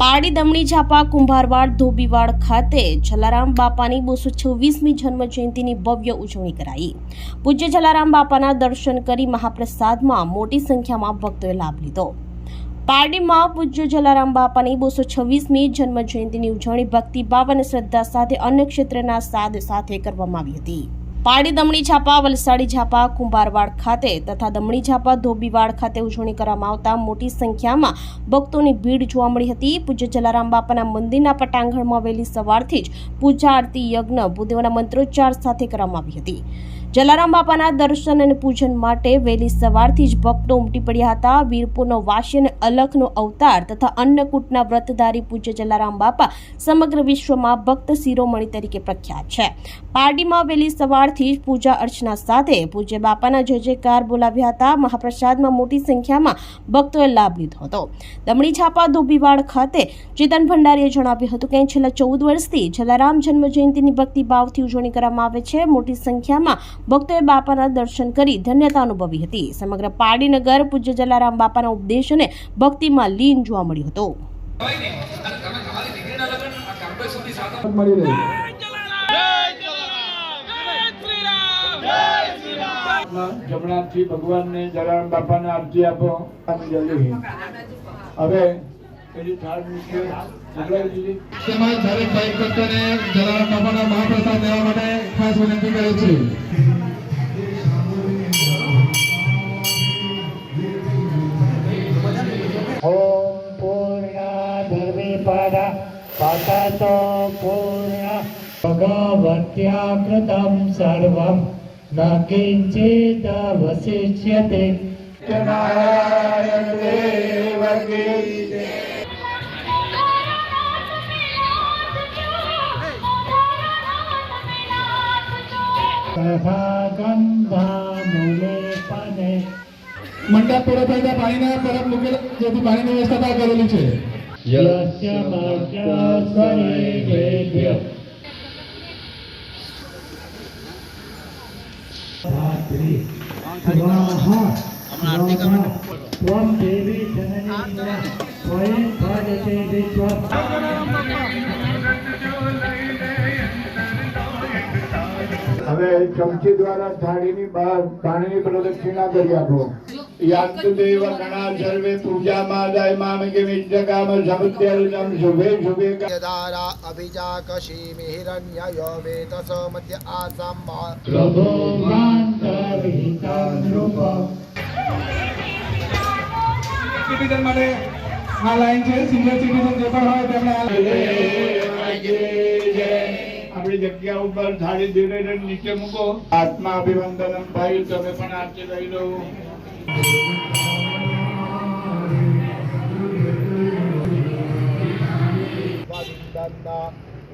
પારડી દમણી ઝાપા કુંભારવાડ ધોબીવાડ ખાતે જલારામ બાપાની બસો છવ્વીસમી જન્મ જયંતિની ભવ્ય ઉજવણી કરાઈ. પૂજ્ય જલારામ બાપાના દર્શન કરી મહાપ્રસાદમાં મોટી સંખ્યામાં ભક્તોએ લાભ લીધો. પારડીમાં પૂજ્ય જલારામ બાપાની બસો છવ્વીસમી જન્મ જયંતિની ઉજવણી ભક્તિભાવ અને શ્રદ્ધા સાથે અન્ય ક્ષેત્રના સાદ સાથે કરવામાં આવી હતી. પારડી દમણી છાપા, વલસાડી છાપા, કુંભારવાડ ખાતે તથા દમણી છાપા, ધોબીવાડ ખાતે ઉજવણી કરવામાં આવતા મોટી સંખ્યામાં ભક્તોની ભીડ જોવા મળી હતી. પૂજ્ય જલારામ બાપાના મંદિરના પટાંગણમાં વહેલી સવારથી જ પૂજા આરતી યજ્ઞ, ભૂદેવના મંત્રોચ્ચાર સાથે કરવામાં આવી હતી. જલારામ બાપાના દર્શન અને પૂજન માટે વહેલી સવારથી જ ભક્તો ઉમટી પડ્યા હતા. વીરપુરનો વાસી અને અલખનો અવતાર તથા અન્નકૂટના વ્રતધારી પૂજ્ય જલારામ બાપા સમગ્ર વિશ્વમાં ભક્ત શિરોમણી તરીકે પ્રખ્યાત છે. પારડીમાં વહેલી સવારથી જ પૂજા અર્ચના સાથે પૂજ્ય બાપાના જય જયકાર બોલાવ્યા હતા. મહાપ્રસાદમાં મોટી સંખ્યામાં ભક્તોએ લાભ લીધો હતો. દમણી છાપા ધોબીવાડ ખાતે ચેતન ભંડારીએ જણાવ્યું હતું કે છેલ્લા ચૌદ વર્ષથી જલારામ જન્મ જયંતિની ભક્તિભાવથી ઉજવણી કરવામાં આવે છે. મોટી સંખ્યામાં ભક્તોએ બાપાના દર્શન કરી ધન્યતા અનુભવી હતી. સમગ્ર પારડીનગર પૂજ્ય જલારામ બાપાના ઉપદેશ અને ભક્તિમાં લીન જોવા મળ્યું હતું. મળી રહે જમણાથી ભગવાનને જલારામ બાપાને આરતી આપો. જલ્દી હવે પેલી થાળ દરેક જલારામ બાપાના મહાપ્રસાદ લેવા માટે ખાસ વિનંતી કરે છે. પૂર્ણ ભગવત્યા કૃતમ સર્વમ ન કિંચિદવશિષ્યતે નારાયણ દેવ કી જય. તથા ગંધાનુલેપને મંડપ પૂરો થતા પાણીના પરત મૂકેલા જેથી પાણીની વ્યવસ્થા કરેલી છે. સ્વયં હવે ચમચી દ્વારા થાળીની બહાર પાણીની પ્રદક્ષિણા કરી આપો. યાંતદેવ ગણા સર્વે પૂજા માદાય મામ કે વિજ્ઞામ સમત્યર્જમ શુભે શુભે કદારા અભિજાકશી મિહિરણ્ય યોવેતસ મધ્ય આસમ પ્રભો માંતવિતાનૃપ સિટીઝન માટે આ લાઈન છે સિનિયર સિટીઝન જે પણ હોય તેમણે આ જય જય. આપણી જગ્યા ઉપર થાળી ધીરે નીચે મૂકો. આત્મા અભિવંદન ભાઈ તમે પણ આજે લઈ લો.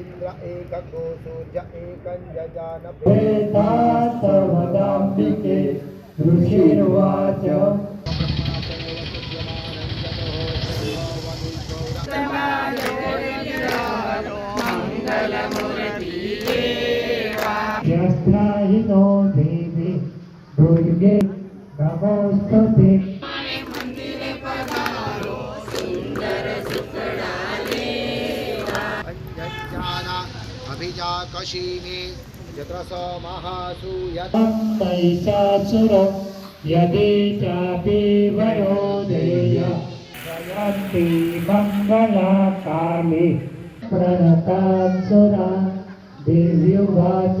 ઇન્દ્ર એક સૂર્ય એકં જજાન વેદાંત વદામ્બિકે ઋષિર્વાચ म्हणजे गाभावस्थे अभिजाकशिमे जत्रस महासूयत। पैशासुर यदेचापि वयोदेय जयन्ति मङ्गलाकाले प्रणतासुरा देव्युवाच।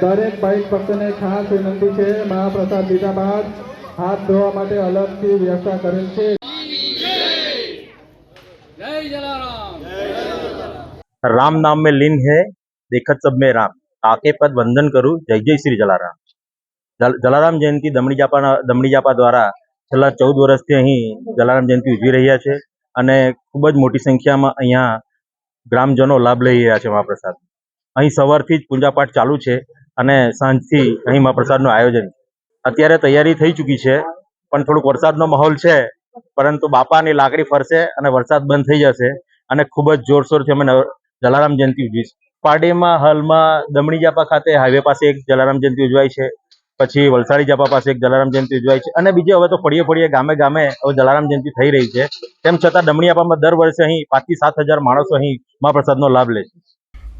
દરેક ભાઈ ભક્તને ખાસ વિનંતી છે. મહાપ્રસાદ લીધા બાદ હાથ ધોવા માટે અલગથી વ્યવસ્થા કરેલ છે. રામ નામ મેં લીન હે, દેખત સબ મેં રામ. તાકે પદ વંદન કરું, જય જય શ્રી જલારામ. જલારામ જયંતિ દમણી જાપા દમણી જાપા દ્વારા છેલ્લા ચૌદ વર્ષથી અહીં જલારામ જયંતિ ઉજવી રહ્યા છે અને ખૂબ જ મોટી સંખ્યામાં અહીંયા ગ્રામજનો લાભ લઈ રહ્યા છે મહાપ્રસાદ. અહીં સવારથી જ પૂજાપાઠ ચાલુ છે. અને સાંજથી અહીં મહાપ્રસાદનું આયોજન. અત્યારે તૈયારી થઈ ચૂકી છે, પણ થોડુંક વરસાદનો માહોલ છે, પરંતુ બાપાની લાકડી ફરશે અને વરસાદ બંધ થઈ જશે અને ખૂબ જ જોરશોરથી અમે જલારામ જયંતિ ઉજવીશું. પારડીમાં હાલમાં દમણી જાપા ખાતે હાઈવે પાસે એક જલારામ જયંતિ ઉજવાય છે, પછી વલસાડી જાપા પાસે એક જલારામ જયંતિ ઉજવાય છે અને બીજે હવે તો ફળીએ ફળીએ ગામે ગામે હવે જલારામ જયંતિ થઈ રહી છે. તેમ છતાં દમણી જાપામાં દર વર્ષે અહીં પાંચથી સાત હજાર માણસો અહીં મહાપ્રસાદનો લાભ લે છે.